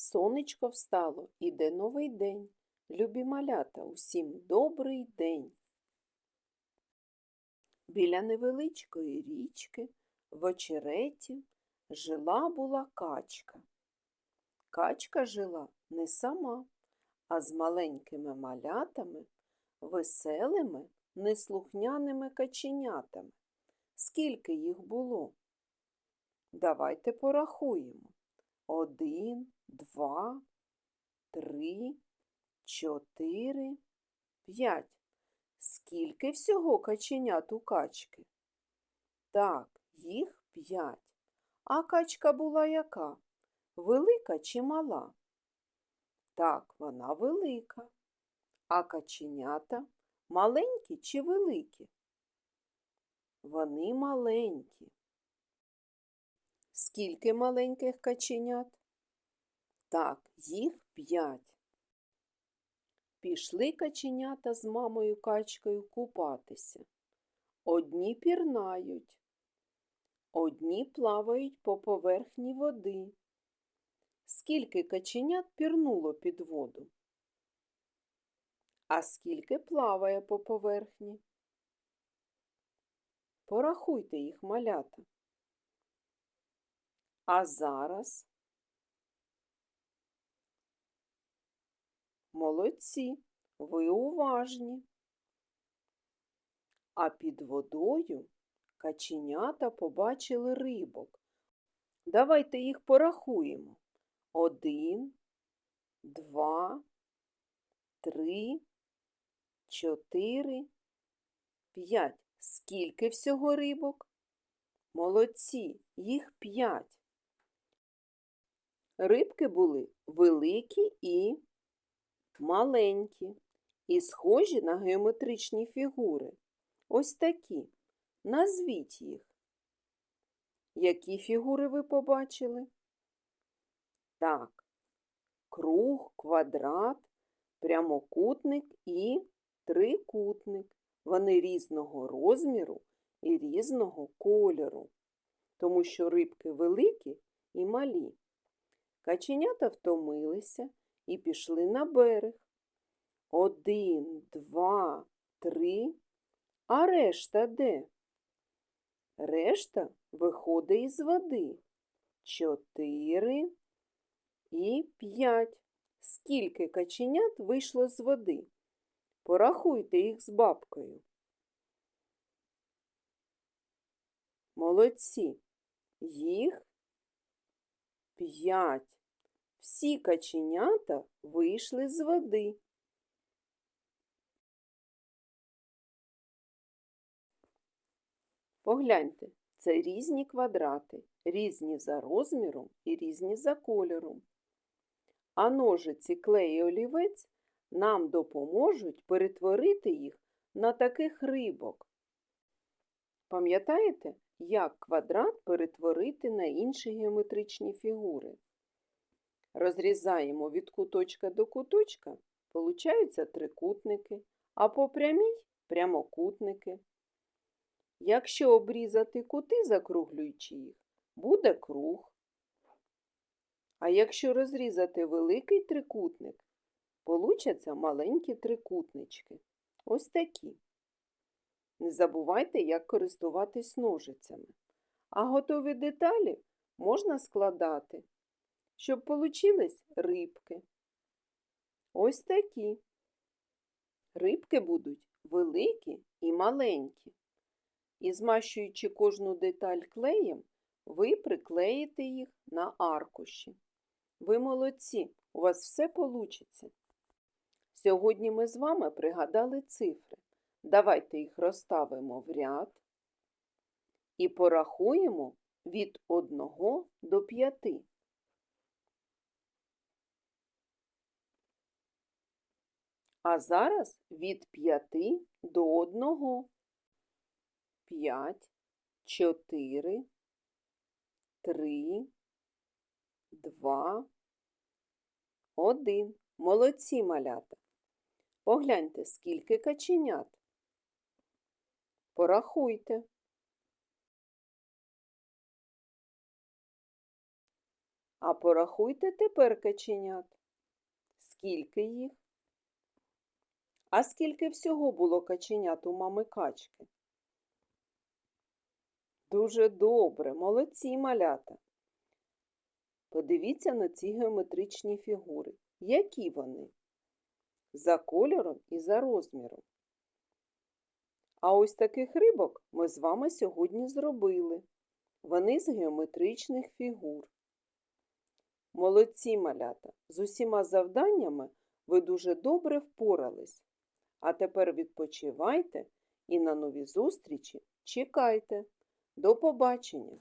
Сонечко встало, іде новий день. Любі малята, усім добрий день. Біля невеличкої річки в очереті жила була качка. Качка жила не сама, а з маленькими малятами, веселими, неслухняними каченятами. Скільки їх було? Давайте порахуємо. Один, два, три, чотири, п'ять. Скільки всього каченят у качки? Так, їх п'ять. А качка була яка? Велика чи мала? Так, вона велика. А каченята маленькі чи великі? Вони маленькі. Скільки маленьких каченят? Так, їх п'ять. Пішли каченята з мамою качкою купатися. Одні пірнають, одні плавають по поверхні води. Скільки каченят пірнуло під воду? А скільки плаває по поверхні? Порахуйте їх малята. А зараз молодці, ви уважні. А під водою каченята побачили рибок. Давайте їх порахуємо. Один, два, три, чотири, п'ять. Скільки всього рибок? Молодці, їх п'ять. Рибки були великі і маленькі, і схожі на геометричні фігури. Ось такі. Назвіть їх. Які фігури ви побачили? Так, круг, квадрат, прямокутник і трикутник. Вони різного розміру і різного кольору, тому що рибки великі і малі. Каченята втомилися і пішли на берег. Один, два, три. А решта де? Решта виходить із води. Чотири і п'ять. Скільки каченят вийшло з води? Порахуйте їх з бабкою. Молодці. Їх п'ять. Всі каченята вийшли з води. Погляньте, це різні квадрати, різні за розміром і різні за кольором. А ножиці клей і олівець нам допоможуть перетворити їх на таких рибок. Пам'ятаєте, як квадрат перетворити на інші геометричні фігури? Розрізаємо від куточка до куточка, получаються трикутники, а по прямій прямокутники. Якщо обрізати кути, закруглюючи їх, буде круг. А якщо розрізати великий трикутник, получаться маленькі трикутнички. Ось такі. Не забувайте, як користуватись ножицями. А готові деталі можна складати, щоб получились рибки. Ось такі. Рибки будуть великі і маленькі. І змащуючи кожну деталь клеєм, ви приклеїте їх на аркуші. Ви молодці, у вас все получиться. Сьогодні ми з вами пригадали цифри. Давайте їх розставимо в ряд і порахуємо від 1 до 5. А зараз від 5 до 1. 5, 4, 3, 2, 1. Молодці малята. Погляньте, скільки каченят. Порахуйте. А порахуйте тепер каченят. Скільки їх? А скільки всього було каченят у мами качки? Дуже добре, молодці малята. Подивіться на ці геометричні фігури. Які вони? За кольором і за розміром. А ось таких рибок ми з вами сьогодні зробили. Вони з геометричних фігур. Молодці малята! З усіма завданнями ви дуже добре впорались. А тепер відпочивайте і на нові зустрічі чекайте. До побачення!